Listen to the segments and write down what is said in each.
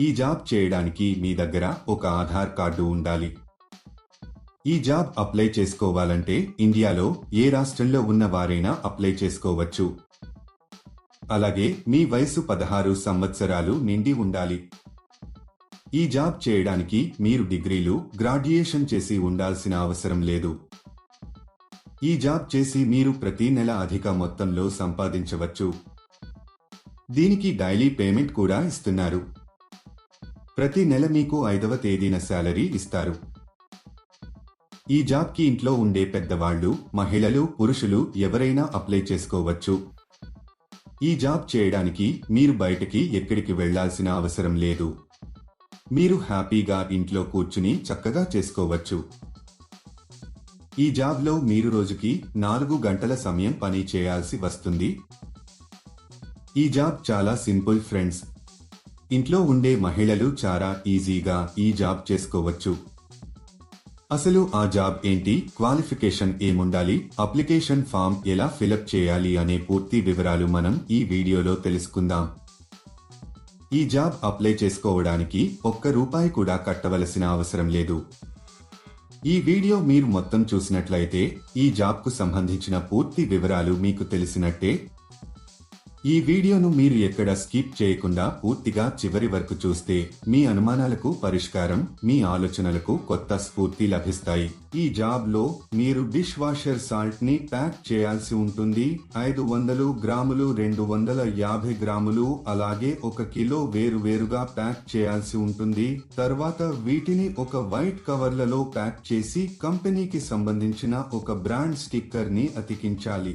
ఈ జాబ్ చేయడానికి మీ దగ్గర ఒక ఆధార్ కార్డు ఉండాలి. ఈ జాబ్ అప్లై చేసుకోవాలంటే ఇండియాలో ఏ రాష్ట్రంలో ఉన్న వారైనా అప్లై చేసుకోవచ్చు. అలాగే మీ వయసు పదహారు సంవత్సరాలు నిండి ఉండాలి. ఈ జాబ్ చేయడానికి మీరు డిగ్రీలు గ్రాడ్యుయేషన్ చేసి ఉండాల్సిన అవసరం లేదు. ఈ జాబ్ చేసి మీరు ప్రతి నెల అధిక మొత్తంలో సంపాదించవచ్చు. దీనికి డైలీ పేమెంట్ కూడా ఇస్తున్నారు. ప్రతి నెల మీకు ఐదవ తేదీన శాలరీ ఇస్తారు. ఈ జాబ్కి ఇంట్లో ఉండే పెద్దవాళ్ళు మహిళలు పురుషులు ఎవరైనా అప్లై చేసుకోవచ్చు. ఈ జాబ్ చేయడానికి మీరు బయటికి ఎక్కడికి వెళ్ళాల్సిన అవసరం లేదు. మీరు హ్యాపీగా ఇంట్లో కూర్చుని చక్కగా చేసుకోవచ్చు. ఈ జాబ్లో మీరు రోజుకి నాలుగు గంటల సమయం పని చేయాల్సి వస్తుంది. ఈ జాబ్ చాలా సింపుల్ ఫ్రెండ్స్. ఇంట్లో ఉండే మహిళలు చాలా ఈజీగా ఈ జాబ్ చేసుకోవచ్చు. అసలు ఆ జాబ్ ఏంటి? క్వాలిఫికేషన్ ఏముండాలి? అప్లికేషన్ ఫామ్ ఎలా ఫిలప్ చేయాలి అనే పూర్తి వివరాలు మనం ఈ వీడియోలో తెలుసుకుందాం. ఈ జాబ్ అప్లై చేసుకోవడానికి ఒక్క రూపాయి కూడా కట్టవలసిన అవసరం లేదు. ఈ వీడియో మీరు మొత్తం చూసినట్లయితే ఈ జాబ్కు సంబంధించిన పూర్తి వివరాలు మీకు తెలిసినట్టే ఈ వీడియోను మీరు ఎక్కడ స్కిప్ చేయకుండా పూర్తిగా చివరి వరకు చూస్తే మీ అనుమానాలకు పరిష్కారం మీ ఆలోచనలకు కొత్త స్ఫూర్తి లభిస్తాయి. ఈ జాబ్లో మీరు డిష్ వాషర్ సాల్ట్ని ప్యాక్ చేయాల్సి ఉంటుంది. ఐదు వందలు గ్రాములు రెండు వందల యాభై గ్రాములు అలాగే ఒక కిలో వేరు వేరుగా ప్యాక్ చేయాల్సి ఉంటుంది. తర్వాత వీటిని ఒక వైట్ కవర్లలో ప్యాక్ చేసి కంపెనీకి సంబంధించిన ఒక బ్రాండ్ స్టిక్కర్ని అతికించాలి.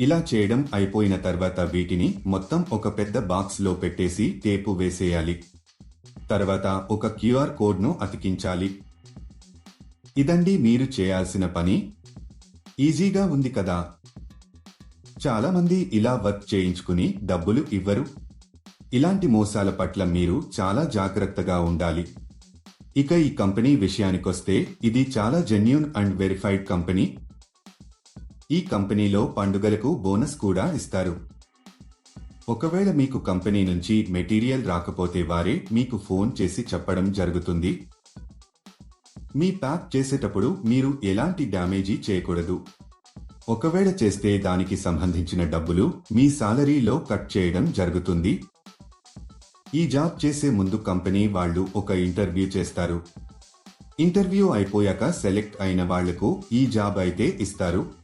ఇలా చేయడం అయిపోయిన తర్వాత వీటిని మొత్తం ఒక పెద్ద బాక్స్లో పెట్టేసి టేపు వేసేయాలి. తర్వాత ఒక క్యూఆర్ కోడ్ను అతికించాలి. ఇదండి మీరు చేయాల్సిన పని. ఈజీగా ఉంది కదా. చాలామంది ఇలా వర్క్ చేయించుకుని డబ్బులు ఇవ్వరు. ఇలాంటి మోసాల పట్ల మీరు చాలా జాగ్రత్తగా ఉండాలి. ఇక ఈ కంపెనీ విషయానికొస్తే ఇది చాలా జెన్యున్ అండ్ వెరిఫైడ్ కంపెనీ. ఈ కంపెనీలో పండుగలకు బోనస్ కూడా ఇస్తారు. ఒకవేళ మీకు కంపెనీ నుంచి మెటీరియల్ రాకపోతే వారే మీకు ఫోన్ చేసి చెప్పడం జరుగుతుంది. మీ ప్యాక్ చేసేటప్పుడు మీరు ఎలాంటి డ్యామేజీ చేయకూడదు. ఒకవేళ చేస్తే దానికి సంబంధించిన డబ్బులు మీ సాలరీలో కట్ చేయడం జరుగుతుంది. ఈ జాబ్ చేసే ముందు కంపెనీ వాళ్ళు ఒక ఇంటర్వ్యూ చేస్తారు. ఇంటర్వ్యూ అయిపోయాక సెలెక్ట్ అయిన వాళ్ళకు ఈ జాబ్ అయితే ఇస్తారు.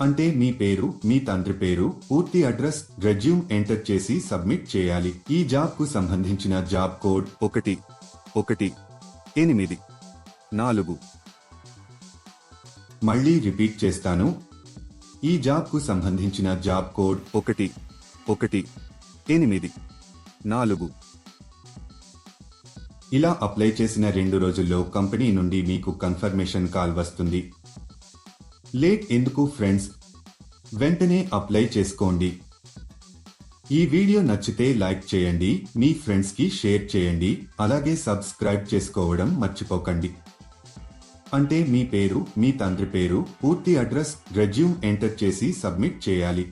అంటే మీ పేరు మీ తండ్రి పేరు పూర్తి అడ్రస్ రెజ్యూమ్ ఎంటర్ చేసి సబ్మిట్ చేయాలి. ఈ జాబ్కు సంబంధించిన జాబ్ కోడ్ ఒకటి ఒకటి ఎనిమిది నాలుగు. మళ్ళీ రిపీట్ చేస్తాను. ఈ జాబ్కు సంబంధించిన జాబ్ కోడ్ ఒకటి ఒకటి ఎనిమిది నాలుగు. ఇలా అప్లై చేసిన రెండు రోజుల్లో కంపెనీ నుండి మీకు కన్ఫర్మేషన్ కాల్ వస్తుంది. లేట్ ఎందుకు ఫ్రెండ్స్? వెంటనే అప్లై చేసుకోండి. ఈ వీడియో నచ్చితే లైక్ చేయండి మీ ఫ్రెండ్స్కి షేర్ చేయండి అలాగే సబ్స్క్రైబ్ చేసుకోవడం మర్చిపోకండి. అంటే మీ పేరు మీ తండ్రి పేరు పూర్తి అడ్రస్ రెజ్యూమ్ ఎంటర్ చేసి సబ్మిట్ చేయాలి.